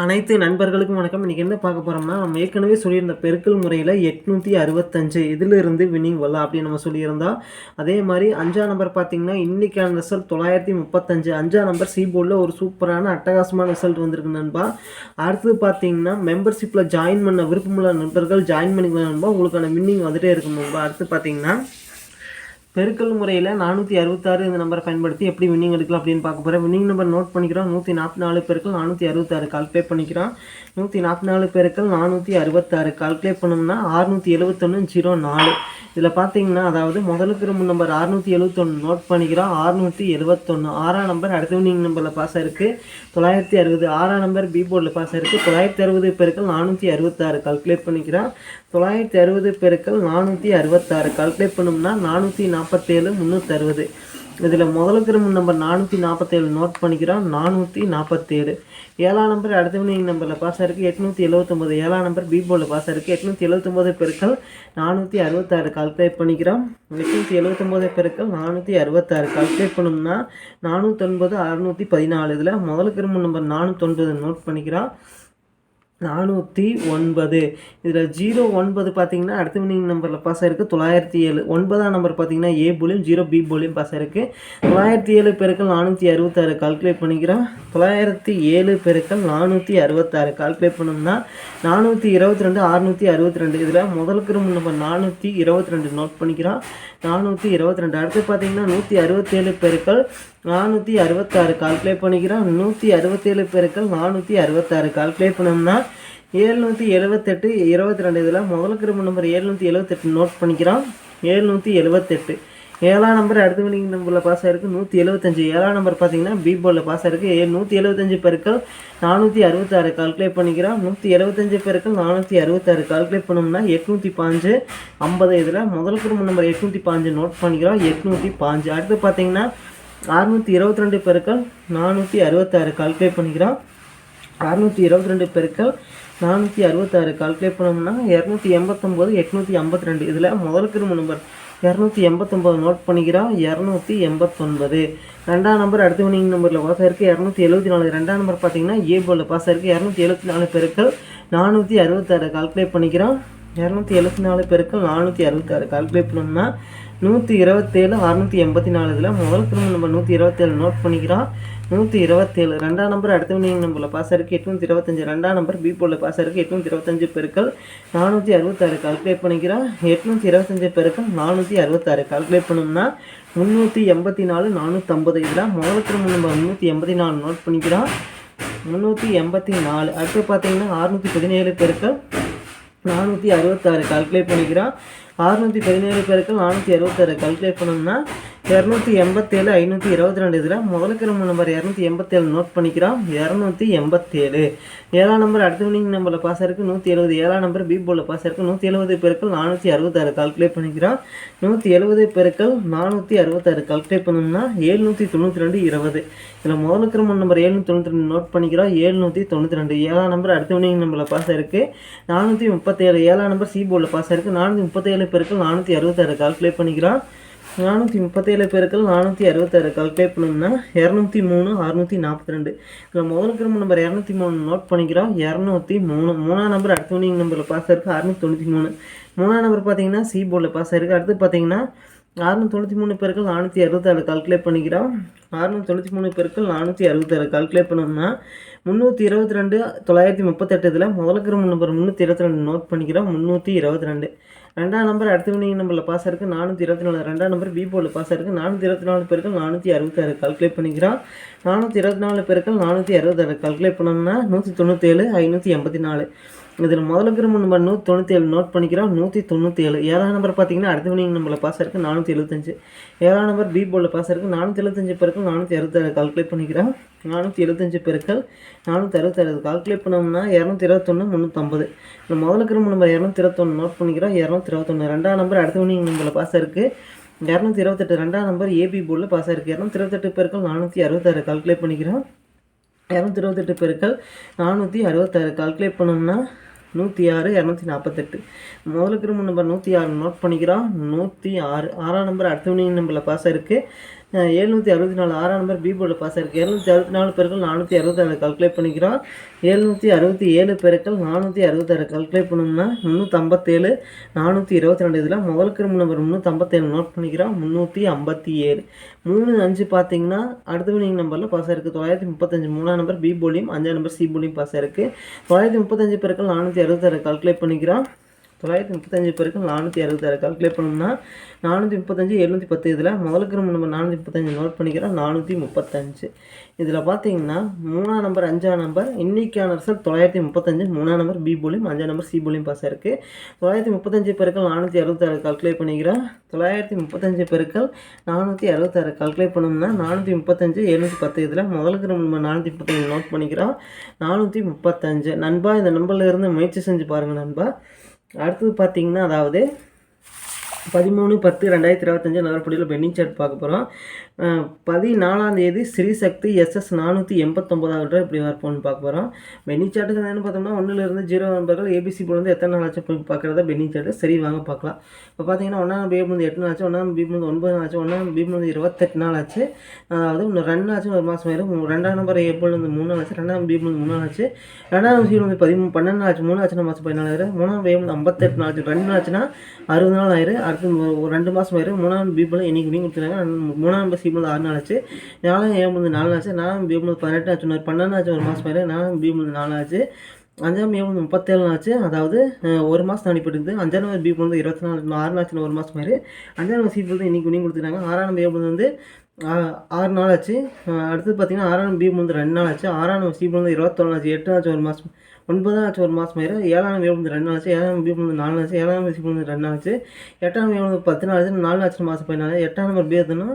அனைத்து நண்பர்களுக்கும் வணக்கம். இன்றைக்கி என்ன பார்க்க போகிறோம்னா நம்ம ஏற்கனவே சொல்லியிருந்த பெருக்கல் முறையில் எட்நூற்றி அறுபத்தஞ்சு இதிலிருந்து வின்னிங் வரலாம் அப்படின்னு நம்ம சொல்லியிருந்தோம் அதே மாதிரி அஞ்சாம் நம்பர் பார்த்தீங்கன்னா இன்றைக்கான ரிசல்ட் தொள்ளாயிரத்தி முப்பத்தஞ்சு. அஞ்சாம் நம்பர் சி போர்டில் ஒரு சூப்பரான அட்டகாசமான ரிசல்ட் வந்திருக்கு நண்பா. அடுத்தது பார்த்தீங்கன்னா மெம்பர்ஷிப்பில் ஜாயின் பண்ண விருப்பமுள்ள நண்பர்கள் ஜாயின் பண்ணிக்கலாம் நண்பா. உங்களுக்கான வின்னிங் வந்துட்டே இருக்கும் நண்பா. அடுத்து பார்த்தீங்கன்னா பெருக்கல் முறையில் நானூற்றி அறுபத்தாறு இந்த நம்பரை பயன்படுத்தி எப்படி வின்னிங் எடுக்கலாம் அப்படின்னு பார்க்க போகிறேன் வின்னிங் நம்பர் நோட் பண்ணிக்கிறோம். நூற்றி நாற்பத்தி நாலு பெருக்கள் நானூற்றி அறுபத்தாறு கால்குலேட் பண்ணிக்கிறோம். நூற்றி நாற்பத்தி நாலு பெருக்கள் நானூற்றி அறுபத்தாறு கால்குலேட் பண்ணோம்னா அறுநூற்றி எழுபத்தொன்று ஜீரோ நாலு. இதில் பார்த்தீங்கன்னா அதாவது முதலுக்கு ரொம்ப நம்பர் அறுநூற்றி எழுபத்தொன்று நோட் பண்ணிக்கிறோம். அறுநூற்றி எழுபத்தொன்று ஆறாம் நம்பர் அடுத்த வின்னிங் நம்பரில் பாஸ் இருக்குது தொள்ளாயிரத்தி அறுபது. ஆறாம் நம்பர் பி போர்டில் பாஸ் இருக்குது தொள்ளாயிரத்தி அறுபது பெருக்கள் நானூற்றி அறுபத்தாறு கால்குலேட் பண்ணிக்கிறோம். தொள்ளாயிரத்தி அறுபது பெருக்கள் நானூற்றி அறுபத்தாறு கால்குலேட் பண்ணோம்னா நானூற்றி நாற்பத்தேழு முந்நூற்றி அறுபது இதில் முதலுக்கு நம்பர் நானூற்றி நாற்பத்தேழு நோட் பண்ணிக்கிறோம். நானூற்றி நாற்பத்தேழு ஏழாம் நம்பர் அடுத்த வினிங் நம்பரில் பாஸ் இருக்குது எட்நூற்றி எழுவத்தொம்போது. ஏழாம் நம்பர் பி போர்டில் பாஸ் இருக்குது எட்நூற்றி எழுபத்தொம்போது பெருக்கள் நானூற்றி அறுபத்தாறு கால்குலேட் பண்ணிக்கிறோம். எட்நூற்றி எழுபத்தொம்போது பெருக்கள் நானூற்றி அறுபத்தாறு கால்குலேட் பண்ணோம்னா நானூற்றொன்பது அறுநூற்றி பதினாலு. இதில் முதலுக்கு நம்பர் நானூற்றொன்பது நோட் பண்ணிக்கிறோம். நானூற்றி ஒன்பது. இதில் ஜீரோ ஒன்பது பார்த்தீங்கன்னா அடுத்த வினிங் நம்பரில் பாஸ் ஆயிருக்கு. தொள்ளாயிரத்தி ஏழு. ஒன்பதாம் நம்பர் பார்த்தீங்கன்னா ஏ போலியும் ஜீரோ பி போலியும் பாஸ் ஆயிருக்கு. தொள்ளாயிரத்தி ஏழு பெருக்கள் நானூற்றி அறுபத்தாறு. கால்குலேட் பண்ணிக்கிறோம் தொள்ளாயிரத்தி ஏழு பெருக்கள் நானூற்றி அறுபத்தாறு. கால்குலேட் பண்ணோம்னா நானூற்றி இருபத்தி ரெண்டு அறுநூற்றி அறுபத்தி ரெண்டு. இதில் முதலுக்கு நம்பர் நானூற்றி இருபத்தி ரெண்டு. நோட் பண்ணிக்கிறோம். நானூற்றி இருபத்தி ரெண்டு. அடுத்து பார்த்தீங்கன்னா நூற்றி அறுபத்தேழு பெருக்கள் நானூற்றி அறுபத்தாறு கால்குலேட் பண்ணிக்கிறோம். நூற்றி அறுபத்தேழு பேருக்கள் நானூற்றி அறுபத்தாறு கால்குலேட் பண்ணோம்னா ஏழ்நூற்றி எழுபத்தெட்டு இருபத்தி ரெண்டு இதில் முதல் கிரும நம்பர் ஏழ்நூற்றி எழுபத்தெட்டு நோட் பண்ணிக்கிறோம். ஏழ்நூற்றி எழுபத்தெட்டு ஏழாம் நம்பர் அடுத்த வினிங் நம்பரில் பாஸ் ஆயிருக்கு நூற்றி எழுபத்தஞ்சு ஏழாம் நம்பர் பார்த்தீங்கன்னா பி போர்டில் பாஸ் ஆயிருக்கு. ஏ நூற்றி எழுபத்தஞ்சு பெருக்கள் நானூற்றி அறுபத்தாறு கால்குலேட் பண்ணிக்கிறோம். நூற்றி எழுபத்தஞ்சு பெருக்கள் நானூற்றி அறுபத்தாறு கால்குலேட் பண்ணோம்னா எட்நூற்றி பாஞ்சு. ஐம்பது இதில் முதல் குடும்ப நம்பர் எட்நூற்றி பாஞ்சு நோட் பண்ணிக்கிறோம். எட்நூற்றி பாஞ்சு. அடுத்து பார்த்தீங்கன்னா அறுநூற்றி இருபத்தி ரெண்டு பெருக்கள் நானூற்றி அறுபத்தாறு கால்குலேட் பண்ணிக்கிறோம். அறுநூற்றி இருபத்தி ரெண்டு பெருக்கள் நானூற்றி அறுபத்தாறு கால்குலேட் பண்ணோம்னா இரநூத்தி எண்பத்தொம்போது எட்நூற்றி ஐம்பத்தி ரெண்டு. இதில் முதல் கிரும நம்பர் இரநூத்தி எண்பத்தொம்போது நோட் பண்ணிக்கிறோம். இரநூத்தி எண்பத்தொன்பது. ரெண்டாம் நம்பர் அடுத்த வினிங் நம்பரில் பாஸ் ஆயிருக்கு. இரநூத்தி எழுபத்தி நாலு. ரெண்டாம் நம்பர் பார்த்தீங்கன்னா ஏ போலில் பாஸ் ஆயிருக்கு. இரநூத்தி எழுபத்தி நாலு பெருக்கள் நானூற்றி அறுபத்தாறு கால்குலேட் பண்ணிக்கிறோம். இரநூத்தி எழுபத்தி நாலு பெருக்கள் நானூற்றி அறுபத்தாறு கால்குலேட் பண்ணோம்னா நூற்றி இருபத்தேழு அறுநூற்றி எண்பத்தி நாலு இதில் முதல் திரும்ப நம்பர் நூற்றி இருபத்தேழு நோட் பண்ணிக்கிறோம் நூற்றி இருபத்தேழு ரெண்டாம் நம்பர் அடுத்த வினிங் நம்பரில் பாஸ் இருக்குது எட்நூற்றி இருபத்தஞ்சி ரெண்டாம் நம்பர் பி போர்டில் பாஸ் இருக்குது எட்நூற்றி இருபத்தஞ்சு பெருக்கள் நானூற்றி அறுபத்தாறு கால்குலேட் பண்ணிக்கிறோம் எட்நூற்றி இருபத்தஞ்சு பெருக்கள் நானூற்றி அறுபத்தாறு கால்குலேட் பண்ணோம்னா முந்நூற்றி எண்பத்தி நாலு நானூற்றம்பது இதில் முதல் திரும்ப நம்பர் முந்நூற்றி எண்பத்தி நாலு நோட் பண்ணிக்கிறோம் முந்நூற்றி எண்பத்தி நாலு அடுத்து பார்த்தீங்கன்னா அறுநூற்றி பதினேழு பெருக்கள் நானூற்றி அறுபத்தாறு கால்குலேட் பண்ணிக்கிறோம் அறுநூற்றி பதினேழு பேருக்கு நானூற்றி அறுபத்தாறு கல்குலேட் பண்ணோம்னா இரநூத்தி எண்பத்தேழு ஐநூற்றி இருபத்தி ரெண்டு. இதில் முதல் கிரம நம்பர். இரநூத்தி எண்பத்தேழு நோட் பண்ணிக்கிறோம். இரநூத்தி எண்பத்தேழு. ஏழாம் நம்பர் அடுத்த வினிங் நம்பரில் பாஸ் இருக்குது நூற்றி எழுபது. ஏழாம் நம்பர் பி போர்டில் பாஸ் இருக்குது நூற்றி எழுபது பேருக்கள் நானூற்றி அறுபத்தாறு. கால்குலேட் பண்ணிக்கிறோம். நூற்றி எழுபது பேருக்கள் நானூற்றி அறுபத்தாறு. கால்குலேட் பண்ணோம்னா ஏழ்நூற்றி தொண்ணூற்றி ரெண்டு இருபது. இதில் முதல் கிரம நம்பர் ஏழ்நூற்றி தொண்ணூற்றி ரெண்டு நோட் பண்ணிக்கிறோம். ஏழ்நூற்றி தொண்ணூற்றி ரெண்டு. ஏழாம் நம்பர் அடுத்த வினிங் நம்பரில் பாஸ் இருக்குது நானூற்றி முப்பத்தேழு. ஏழாம் நம்பர் சி போர்டில் பாஸ் இருக்குது நானூற்றி முப்பத்தேழு பெருக்கள் நானூற்றி அறுபத்தாறு. கால்குலேட் பண்ணிக்கிறோம். நானூற்றி முப்பத்தேழு பேருக்கள் நானூற்றி அறுபத்தாறு கால்குலேட் பண்ணோம்னா இரநூத்தி மூணு அறுநூற்றி நாற்பத்தி ரெண்டு இதில் முதல் கிரம நம்பர் இரநூத்தி மூணு நோட் பண்ணிக்கிறோம். இரநூத்தி மூணு. மூணாம் நம்பர் அடுத்த வினிங் நம்பரில் பாஸ் இருக்குது அறுநூத்தி தொண்ணூற்றி மூணு. மூணாம் நம்பர் பார்த்தீங்கன்னா சி போர்டில் பாஸ் ஆயிருக்கு. அடுத்து பார்த்தீங்கன்னா அறுநூற்றி தொண்ணூற்றி மூணு பேருக்கள் நானூற்றி அறுபத்தாறு கால்குலேட் பண்ணிக்கிறோம். அறுநூற்றி தொண்ணூற்றி மூணு பேருக்கள் நானூற்றி அறுபத்தாறு கால்குலேட் பண்ணோம்னா முந்நூற்றி இருபத்தி ரெண்டு தொள்ளாயிரத்தி முப்பத்தெட்டு இதில் முதல் கிரம நம்பர் முந்நூற்றி இருபத்தி ரெண்டு நோட் பண்ணிக்கிறோம். முந்நூற்றி இருபத்தி ரெண்டு ரெண்டாம் நம்பர் அடுத்த வினிங் நம்பரில் பாஸ் இருக்குது நானூற்றி இருபத்தி நாலு. ரெண்டாம் நம்பர் விபோவில் பாஸ் இருக்குது நானூற்றி இருபத்தி நாலு பேருக்கு நானூற்றி அறுபத்தாறு கால்குலேட் பண்ணிக்கிறான் நானூற்றி இருபத்தி நாலு பேருக்கு நானூற்றி அறுபத்தாறு கால்குலேட் பண்ணோம்னா நூற்றி தொண்ணூற்றேழு ஐநூற்றி எண்பத்தி நாலு. இதில் முதல்ல கிரம நூற்றி தொண்ணூற்றி ஏழு நோட் பண்ணிக்கிறோம். நூற்றி தொண்ணூற்றி ஏழு ஏழாம் நம்பர் பார்த்தீங்கன்னா அடுத்த வினிங் நம்மளை பாஸ் இருக்குது நானூற்றி எழுபத்தஞ்சு ஏழாம் நம்பர் பி போர்டில் பாஸ் இருக்குது நானூற்றி எழுபத்தஞ்சு பேருக்கு நானூற்றி அறுபத்தாறு கால்குலேட் பண்ணிக்கிறோம். நானூற்றி எழுபத்தஞ்சு பேருக்கள் நானூற்றி அறுபத்தாறு கால்குலேட் பண்ணோம்னா இரநூத்தி இருபத்தொன்று முந்நூற்றம்பது இந்த முதல்ல கிரம நம்பர் இரநூத்தி இருபத்தொன்று நோட் பண்ணிக்கிறோம் இரநூத்தி இருபத்தொன்று ரெண்டாம் நம்பர் அடுத்த வினிங் நம்மளை பாஸ் இருக்குது இரநூத்தி இருபத்தெட்டு ரெண்டாம் நம்பர் ஏபி போர்டில் பாஸ் ஆயிருக்கு. இரநூத்தி இருபத்தெட்டு பேருக்கள் நானூற்றி அறுபத்தாறு கால்குலேட் பண்ணிக்கிறோம். இரநூத்தி இருபத்தெட்டு பெருக்கள் நானூற்றி அறுபத்தாறு கால்குலேட் பண்ணோம்னா நூற்றி ஆறு இரநூத்தி நாற்பத்தெட்டு முதலுக்கு நம்பர் நூற்றி ஆறு நோட் பண்ணிக்கிறோம். நூற்றி ஆறு ஆறாம் நம்பர் அடுத்த வினிங் நம்பரில் பாஸ் இருக்குது எழுநூற்றி அறுபத்தி நாலு ஆறாம் நம்பர் பி போர்டில் பாஸ் ஆயிருக்கு. எழுநூற்றி அறுபத்தி நாலு பேருக்கள் நானூற்றி அறுபத்தாறு கால்குலேட் பண்ணிக்கிறோம். எழுநூற்றி அறுபத்தி ஏழு பேருக்கள் நானூற்றி அறுபத்தாறு கால்குலேட் பண்ணோம்னா முந்நூற்றம்பத்தேழு நானூற்றி இருபத்தி ரெண்டு இதில் முதல் கிரும நம்பர் முந்நூற்றம்பத்தேழு நோட் பண்ணிக்கிறோம். முந்நூற்றி ஐம்பத்தி ஏழு மூணு அஞ்சு பார்த்தீங்கன்னா அடுத்த வினிங் நம்பரில் பாஸ் ஆயிருக்கு. தொள்ளாயிரத்தி முப்பத்தஞ்சு மூணாம் நம்பர் பி போலியும் அஞ்சாம் நம்பர் சி போலியும் பாஸ் ஆயிருக்கு. தொள்ளாயிரத்தி முப்பத்தஞ்சு பெருக்கள் நானூற்றி அறுபத்தாறு கால்குலேட் பண்ணிக்கிறோம். தொள்ளாயிரத்தி முப்பத்தஞ்சு பேருக்கு நானூற்றி அறுபத்தாறு கால்குலேட் பண்ணோம்னா நானூற்றி முப்பத்தஞ்சு எழுநூற்றி பத்து இதில் முதல் கிரம நம்ம நானூற்றி முப்பத்தஞ்சு நோட் பண்ணிக்கிறோம் நானூற்றி முப்பத்தஞ்சு. இதில் பார்த்தீங்கன்னா மூணாம் நம்பர் அஞ்சாம் நம்பர் இன்னைக்கான ரிசல்ட் தொள்ளாயிரத்தி முப்பத்தஞ்சு மூணாம் நம்பர் பி போலியும் அஞ்சாம் நம்பர் சி போலியும் பாஸ் ஆயிருக்கு. தொள்ளாயிரத்தி முப்பத்தஞ்சு பெருக்கள் நானூற்றி அறுபத்தாறு கால்குலேட் பண்ணிக்கிறோம். தொள்ளாயிரத்தி முப்பத்தஞ்சு பெருக்கள் நானூற்றி அறுபத்தாறு கால்குலேட் பண்ணோம்னா நானூற்றி முப்பத்தஞ்சு எழுநூற்றி பத்து இதில் முதல் கிரம நம்ம நானூற்றி முப்பத்தஞ்சு நோட் பண்ணிக்கிறோம். நானூற்றி முப்பத்தஞ்சு. நண்பா இந்த நம்பர்லேருந்து முயற்சி செஞ்சு பாருங்கள் நண்பா. அடுத்தது பார்த்தீங்கன்னா அதாவது பதிமூணு பத்து ரெண்டாயிரத்தி இருபத்தஞ்சு நகரப்படியில் பெண்ணிங் சார்ட் பார்க்க போகிறோம் பதினாலாம் தேதி ஸ்ரீசக்தி எஸ்எஸ் நானூற்றி எண்பத்தொம்போதாவது இப்படி வரப்போன்னு பார்க்க போகிறோம் பெனி சாட்டுக்கு என்னென்னு பார்த்தோம்னா ஒன்றுலேருந்து ஜீரோ நண்பர்கள் ஏபிசி போலேருந்து எத்தனை நாள் ஆச்சு போய் பார்க்குறதா பெனி சார்ட்டு சரி வாங்க பார்க்கலாம். இப்போ பார்த்தீங்கன்னா ஒன்றாம் பி வந்து எட்டு நாள் ஆச்சு ஒன்றாம் பி வந்து ஒன்பது நாள் ஆச்சு ஒன்றாம் பி வந்து இருபத்தெட்டு நாள் ஆச்சு அதாவது இன்னும் ரெண்டு ஆச்சு ஒரு மாதம் வரும் ரெண்டாம் நம்பர் ஏப்ரல் வந்து மூணு நாள் ஆச்சு ரெண்டாம் பி வந்து மூணு நாள் ஆச்சு ரெண்டாம் சி வந்து பதிமூணு பன்னெண்டு நாள் ஆச்சு மூணு ஆச்சு மாதம் பதினாலு ஆயிரம். மூணாம் பி வந்து ஐம்பத்தெட்டு நாள் ஆச்சு ரெண்டு நாள் ஆச்சுன்னா அறுபது நாள் ஆயிரும். அடுத்து ஒரு ரெண்டு மாதம் ஆயிரும். மூணாம் பி போல் இன்னைக்கு கொடுத்துருக்காங்க. மூணாம் நம்பர் சி ஆறு நாள் ஆச்சு. நானும் ஏழு நாலு ஆச்சு? நானும் பி பதினெட்டு ஆச்சு. ஒரு பன்னெண்டு ஆச்சு ஒரு மாதம் ஆயிரும் நானும் பி வந்து நாலு ஆச்சு. அஞ்சாம் ஏழு முப்பத்தேழு ஆச்சு. அதாவது ஒரு மாதம் அனுப்பிட்டு அஞ்சாம் நம்பர் பி வந்து இருபத்தி நாலு ஆறு நாள் ஒரு மாதம் மாதிரி அஞ்சாம் நம்பர் சி வந்து இன்னைக்கு நீங்கள் கொடுத்துருக்காங்க. ஆறாம் நம்பர் ஏ வந்து ஆறு நாள் ஆச்சு. அடுத்து பார்த்தீங்கன்னா ஆறாம் பி வந்து ரெண்டு நாள் ஆச்சு. ஆறாம் சி வந்து இருபத்தொன்று ஆச்சு. எட்டு ஆச்சு ஒரு மாதம் ஒன்பதாம் ஆச்சு ஒரு மாதம் ஆயிரும் ஏழாம் ஏழு வந்து ரெண்டு நாள் ஆச்சு. ஏழாம் பி வந்து நாலு நாள் ஆச்சு. ஏழாம் சி வந்து ரெண்டு நாள் ஆச்சு. எட்டாம் ஏழு வந்து பத்து நாள் ஆச்சு. நாலு ஆச்சு மாதம் பதினாலு எட்டாம் நம்பர் பி எதுனா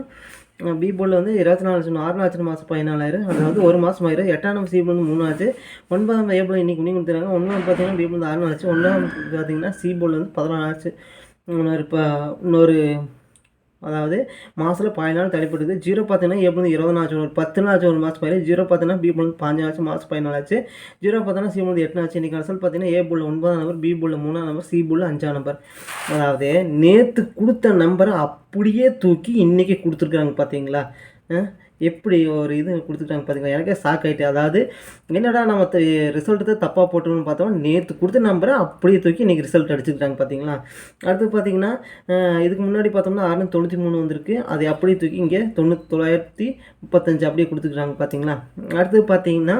பி போர்டில் வந்து இருபத்தி நாலு ஆச்சு ஆறு நாச்சு மாதம் பதினாலாயிரம் அதாவது ஒரு மாதம் ஆயிரம். எட்டாம் நம்பர் சி வந்து மூணு ஆச்சு. ஒன்பதாம் ஏப்ரல் இன்னைக்கு நீங்கள் கொடுத்துருக்காங்க. ஒன்றாம் பார்த்தீங்கன்னா பி வந்து ஆறு நாள் ஆச்சு. ஒன்றாம் பார்த்தீங்கன்னா சி போர்டில் வந்து பதினாலு ஆச்சு. இன்னொரு இப்போ இன்னொரு அதாவது மாதத்தில் பதினாலு நாள் தடைப்பட்டது. ஜீரோ பார்த்தீங்கன்னா எப்படி இருபது நாள் ஒரு பத்து நாள் ஒரு மாதம் பயிர் ஜீரோ பார்த்தீங்கன்னா பி போல் பாஞ்சு ஆச்சு மாதம் பதினாலு ஆச்சு. ஜீரோ பார்த்தீங்கன்னா சி போல் எட்டு ஆச்சு. இன்றைக்கி ரிசல்ட் பார்த்தீங்கன்னா ஏ போல் ஒன்பதாம் நம்பர் பி போல் மூணாம் நம்பர் சி போல் அஞ்சாம் நம்பர். அதாவது நேற்று கொடுத்த நம்பரை அப்படியே தூக்கி இன்றைக்கி கொடுத்துருக்குறாங்க பார்த்தீங்களா? எப்படி ஒரு இது கொடுத்துருக்காங்க பார்த்தீங்களா எனக்கே ஷாக் ஆகிட்டு அதாவது என்னடா நம்ம ரிசல்ட்டு தப்பாக போட்டோம்னு பார்த்தோம். நேற்று கொடுத்த நம்பரை அப்படியே தூக்கி இன்றைக்கி ரிசல்ட் அடிச்சுக்கிட்டாங்க பார்த்தீங்களா அடுத்து பார்த்தீங்கன்னா இதுக்கு முன்னாடி பார்த்தோம்னா அறுநூத்தி தொண்ணூற்றி மூணு வந்திருக்கு. அதை அப்படியே தூக்கி இங்கே தொண்ணூற்றி தொள்ளாயிரத்தி முப்பத்தஞ்சு அப்படியே கொடுத்துருக்காங்க பார்த்தீங்களா அடுத்து பார்த்தீங்கன்னா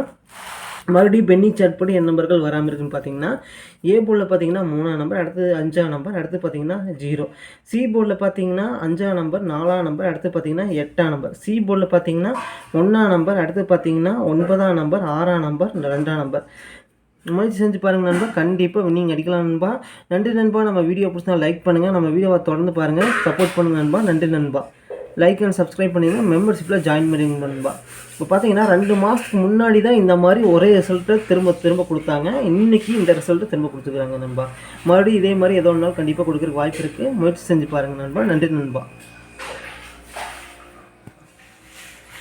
மறுபடியும் பென்னி சார்ட் படி என் நம்பர்கள் வராமல் இருக்குன்னு பார்த்தீங்கன்னா ஏ போர்டில் பார்த்தீங்கன்னா மூணாம் நம்பர் அடுத்து அஞ்சாம் நம்பர் அடுத்து பார்த்தீங்கன்னா ஜீரோ சி போர்டில் பார்த்தீங்கன்னா அஞ்சாம் நம்பர் நாலாம் நம்பர் அடுத்து பார்த்தீங்கன்னா எட்டாம் நம்பர் சி போர்டில் பார்த்தீங்கன்னா ஒன்றாம் நம்பர் அடுத்து பார்த்தீங்கன்னா ஒன்பதாம் நம்பர் ஆறாம் நம்பர் ரெண்டாம் நம்பர் முயற்சி செஞ்சு பாருங்க நண்பா கண்டிப்பாக நீங்கள் அடிக்கலாம் நண்பா. நன்றி நண்பா. நம்ம வீடியோ பிடிச்சா லைக் பண்ணுங்கள் நம்ம வீடியோவை தொடர்ந்து பாருங்கள் சப்போர்ட் பண்ணுங்க நண்பா. நன்றி நண்பா. லைக் அண்ட் சப்ஸ்கிரைப் பண்ணிடுங்க மெம்பர்ஷிப்பில் ஜாயின் பண்ணிங்க நண்பா. இப்போ பார்த்தீங்கன்னா ரெண்டு மாதத்துக்கு முன்னாடி தான் இந்த மாதிரி ஒரே ரிசல்ட்டை திரும்ப திரும்ப கொடுத்தாங்க. இன்னைக்கு இந்த ரிசல்ட்டை திரும்ப கொடுத்துக்கிறாங்க நண்பா. மறுபடியும் இதே மாதிரி ஏதோ ஒரு நாள் கண்டிப்பாக கொடுக்குறதுக்கு வாய்ப்பு இருக்குது முயற்சி செஞ்சு பாருங்கள் நண்பா. நன்றி நண்பா.